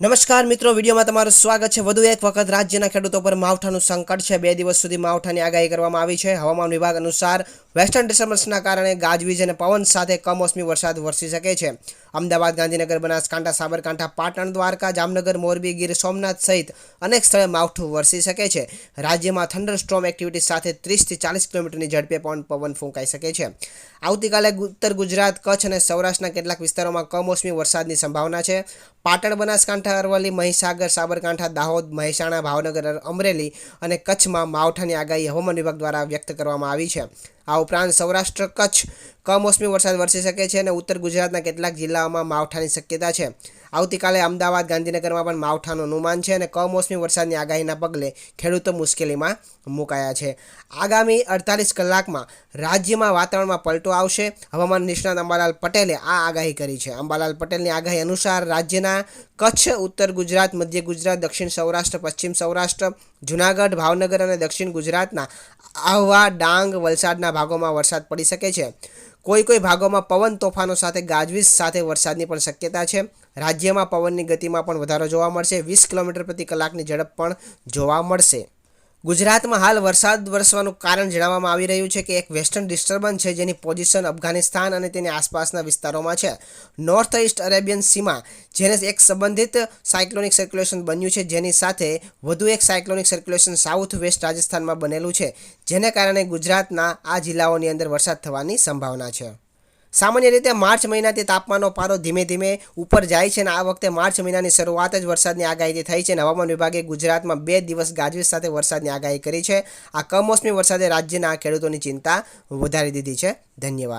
નમસ્કાર મિત્રો, વિડીયોમાં તમારું સ્વાગત છે. વધુ એક વખત રાજ્યના ખેડૂતો પર માવઠાનું સંકટ છે. બે દિવસ સુધી માવઠાની આગાહી કરવામાં આવી છે. હવામાન વિભાગ અનુસાર વેસ્ટર્ન ડિસ્ટર્બન્સના કારણે ગાજવીજ અને પવન સાથે કમોસમી વરસાદ વરસી શકે છે. અમદાવાદ, ગાંધીનગર, બનાસકાંઠા, સાબરકાંઠા, પાટણ, દ્વારકા, જામનગર, મોરબી, ગીર સોમનાથ સહિત અનેક સ્થળે માવઠું વરસી શકે છે. રાજ્યમાં થંડર સ્ટ્રોમ એક્ટિવિટી સાથે ત્રીસથી ચાલીસ કિલોમીટરની ઝડપે પણ પવન ફૂંકાઈ શકે છે. આવતીકાલે ઉત્તર ગુજરાત, કચ્છ અને સૌરાષ્ટ્રના કેટલાક વિસ્તારોમાં કમોસમી વરસાદની સંભાવના છે. પાટણ, બનાસકાંઠા, અરવલ્લી, મહીસાગર, સાબરકાંઠા, દાહોદ, મહેસાણા, ભાવનગર, અમરેલી અને કચ્છમાં માવઠાની આગાહી હવામાન વિભાગ દ્વારા વ્યક્ત કરવામાં આવી છે. આ ઉપરાંત સૌરાષ્ટ્ર કચ્છ કમોસમી વરસાદ વરસી શકે છે અને ઉત્તર ગુજરાતના કેટલાક જિલ્લાઓમાં માવઠાની શક્યતા છે. આવતીકાલે અમદાવાદ ગાંધીનગરમાં પણ માવઠાનું અનુમાન છે અને કમોસમી વરસાદની આગાહીના પગલે ખેડૂતો મુશ્કેલીમાં મુકાયા છે. આગામી અડતાલીસ કલાકમાં રાજ્યમાં વાતાવરણમાં પલટો આવશે. હવામાન નિષ્ણાત અંબાલાલ પટેલે આ આગાહી કરી છે. અંબાલાલ પટેલની આગાહી અનુસાર રાજ્યના કચ્છ, ઉત્તર ગુજરાત, મધ્ય ગુજરાત, દક્ષિણ સૌરાષ્ટ્ર, પશ્ચિમ સૌરાષ્ટ્ર, જુનાગઢ, ભાવનગર અને દક્ષિણ ગુજરાતના આહવા, ડાંગ વલસાડના ભાગોમાં વરસાદ પડી શકે છે. કોઈ કોઈ ભાગોમાં પવન તોફાનો સાથે ગાજવીજ સાથે વરસાદની પણ શક્યતા છે. રાજ્યમાં પવનની ગતિમાં પણ વધારો જોવા મળશે. વીસ કિલોમીટર પ્રતિ કલાકની ઝડપ પણ જોવા મળશે. ગુજરાતમાં હાલ વરસાદ વરસવાનું કારણ જણાવવામાં આવી રહ્યું છે કે એક વેસ્ટર્ન ડિસ્ટર્બન્સ છે જેની પોઝિશન અફઘાનિસ્તાન અને તેની આસપાસના વિસ્તારોમાં છે. નોર્થ ઇસ્ટ અરેબિયન સીમા જેને એક સંબંધિત સાયક્લોનિક સર્ક્યુલેશન બન્યું છે, જેની સાથે વધુ એક સાયક્લોનિક સર્ક્યુલેશન સાઉથ વેસ્ટ રાજસ્થાનમાં બનેલું છે, જેને કારણે ગુજરાતના આ જિલ્લાઓની અંદર વરસાદ થવાની સંભાવના છે. સામાન્ય રીતે માર્ચ મહિનાથી તાપમાનનો પારો ધીમે ધીમે ઉપર જાય છે અને આ વખતે માર્ચ મહિનાની શરૂઆત જ વરસાદની આગાહીથી થઈ છે અને હવામાન વિભાગે ગુજરાતમાં બે દિવસ ગાજવીજ સાથે વરસાદની આગાહી કરી છે. આ કમોસમી વરસાદે રાજ્યના ખેડૂતોની ચિંતા વધારી દીધી છે. ધન્યવાદ.